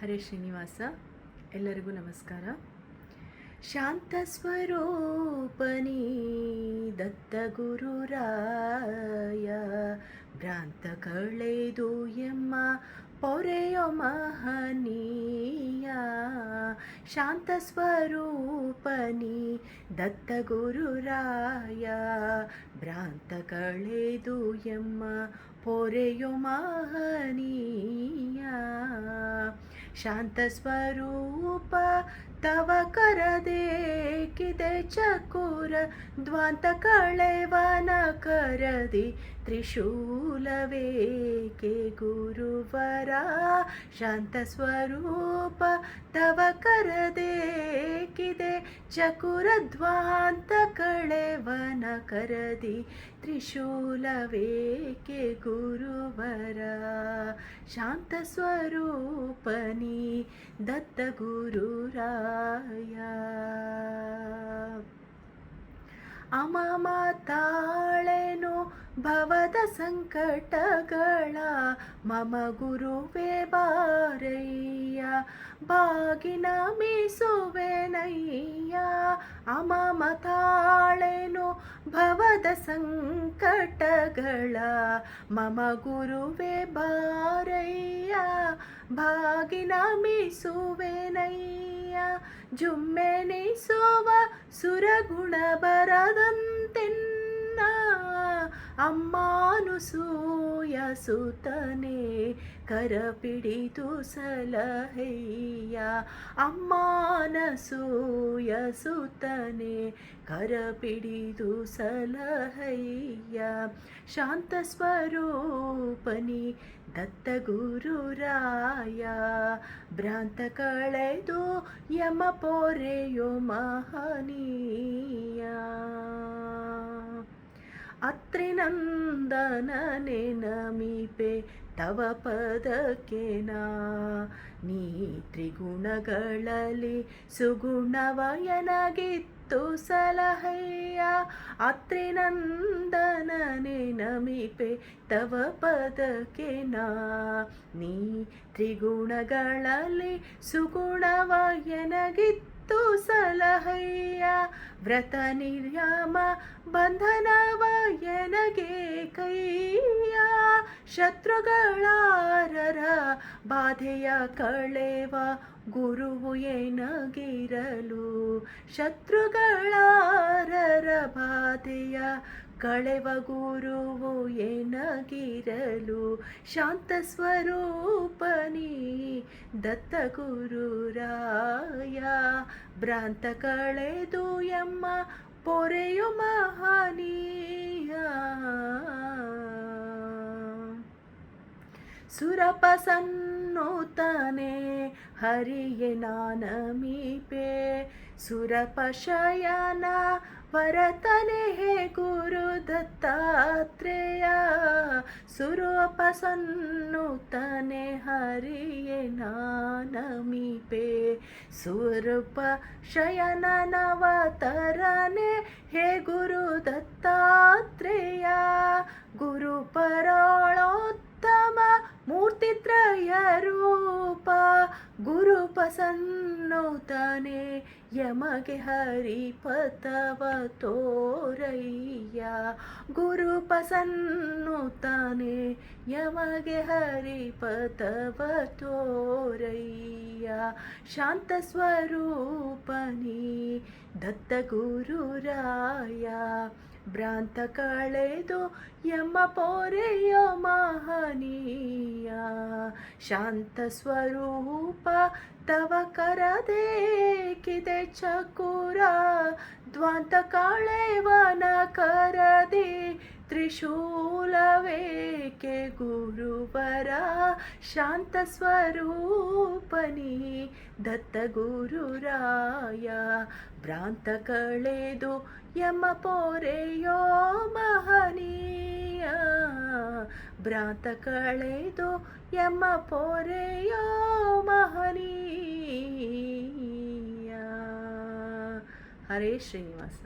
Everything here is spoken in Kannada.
ಹರೇ ಶ್ರೀನಿವಾಸ, ಎಲ್ಲರಿಗೂ ನಮಸ್ಕಾರ. ಶಾಂತ ಸ್ವರೂಪನಿ ದತ್ತ ಗುರುರಾಯ ಭ್ರಾಂತ ಕಳೆದು ಎಮ್ಮ ಪೊರೆಯೋ ಮಹನೀಯ. ಶಾಂತ ಸ್ವರೂಪನಿ ದತ್ತ ಗುರುರಾಯ ಭ್ರಾಂತ ಕಳೆದು ಎಮ್ಮ ಪೊರೆಯೋ ಮಹನೀಯ. ಶಾಂತ तव करदे चकुर द्वान्तकले वन करदि त्रिशूलवेके गुरुवरा शान्तस्वरूप तव करदे चकुरद्वान्तकळे वन करदि त्रिशूलवे के गुरुवरा शान्तस्वरूपनि दत्तगुरुरा ತ್ರಿಶೂಲವೇಕೆ ಗುರುವರ ಶಾಂತ ಸ್ವರೂಪನಿ ದತ್ತ ಗುರುರಾಯ ಅಮಮ ತಾಳೆನು ಭವದ ಸಂಕಟಗಳ, ಮಮ ಗುರುವೆ ಬಾರಯ್ಯ. ಬಾಗಿನ ಮೀಸುವೆನಯ್ಯ ಅಮಮ ತಾಳೆನು ಭವದ ಸಂಕಟಗಳ, ಮಮ ಗುರುವೆ ಬಾರಯ್ಯ. ಬಾಗಿನ ಮೀಸುವೆನಯ್ಯ ಜುಮ್ಮೆನಿಸುವ ಸುರಗುಣ ಬರದಂತೆನ್ನ ಅಮ್ಮಾನುಸೂಯ ಸುತನೆ ಕರಪಿಡಿದು ಸಲಹೆಯ್ಯ ಅಮ್ಮಾನಸೂಯ ಸುತನೆ ಕರಪಿಡಿದು ಸಲಹಯ್ಯ ಶಾಂತ ಸ್ವರೂಪನಿ ದತ್ತ ಗುರುರಾಯ ಭ್ರಾಂತ ಕಳೆದು ಯಮ ಪೊರೆಯೋ ಮಹನೀಯ. ಅತ್ರಿನಂದನನೆ ನಮೀಪೆ ತವ ಪದಕ್ಕೆ ನೀ. ತ್ರಿಗುಣಗಳಲ್ಲಿ ಸುಗುಣವಯನಗಿತ್ತು ಸಲಹಯ್ಯ ಅತ್ರಿನಂದನನೆ ನಮಿಪೆ ತವ ಪದಕೆನಾ ನೀ. ತ್ರಿಗುಣಗಳಲ್ಲಿ ಸುಗುಣವಯನಗಿತ್ತು ಸಲಹಯ್ಯ ವ್ರತ ನಿರ್ಯಾಮ ಬಂಧನವ ಎನಗೆ ಕೈಯ. ಶತ್ರುಗಳಾರರ ಬಾಧೆಯ ಕಳೆವ ಗುರುವು ಏನಗಿರಲು ಶತ್ರುಗಳಾರರ ಬಾಧೆಯ ಕಳೆವ ಗುರುವು ಏನಗಿರಲು ಶಾಂತ ಸ್ವರೂಪನಿ ದತ್ತ ಗುರುರಾಯ ಭ್ರಾಂತ ಕಳೆದು ಎಮ್ಮ ಪೊರೆಯು ಮಹನೀಯ. ಸುರಪಸನ್ನುತನೆ ಹರಿಯೆ ನಾನಮೀಪೆ. ಸುರಪಶಯನ ವರತನೆ ಹೇ ಗುರು ದತ್ತಾತ್ರೇಯ, ಸುರಪಸನ್ನುತನೆ ಹರಿಯೇ ನಾನಮೀಪೆ. ಸ್ವರೂಪ ಶಯನ ನವತರನೆ ಹೇ ಗುರು ದತ್ತಾತ್ರೇಯ, ಗುರು ಪರೋಳೋತ್ತಮ ಮೂರ್ತಿತ್ರಯ ರೂಪ, ಗುರು ಪಸನ್ನುತನೆ ಯಮಗೆ ಹರಿಪತವ ತೋರಯ್ಯ. ಗುರು ಪಸನ್ನುತನೆ ಯಮಗೆ ಹರಿಪತವ ತೋರಯ್ಯ. ಶಾಂತ ಸ್ವರೂಪನಿ ದತ್ತ ಗುರುರಾಯ. ಭ್ರಾಂತ ಕಳೆದು ಯಮ ಪೊರೆಯೋ ಮಹನೀಯ. ಶಾಂತ ಸ್ವರೂಪ ತವ ಕರದೇಕಿದೆ ಚಕುರ ದ್ವಾಂತ ಕಳೆವನ ಕರದೆ ತ್ರಿಶೂಲವೇಕೆ ಗುರುವರ ಶಾಂತ ಸ್ವರೂಪನಿ? ದತ್ತ ಗುರುರಾಯ, ಭ್ರಾಂತ ಕಳೆದು ಯಮ ಪೊರೆಯೋ ಮಹನೀಯ. ಭ್ರಾಂತ ಕಳೆದು ಯಮ ಪೊರೆಯೋ ಮಹನೀಯ. ಹರೇ ಶ್ರೀನಿವಾಸ.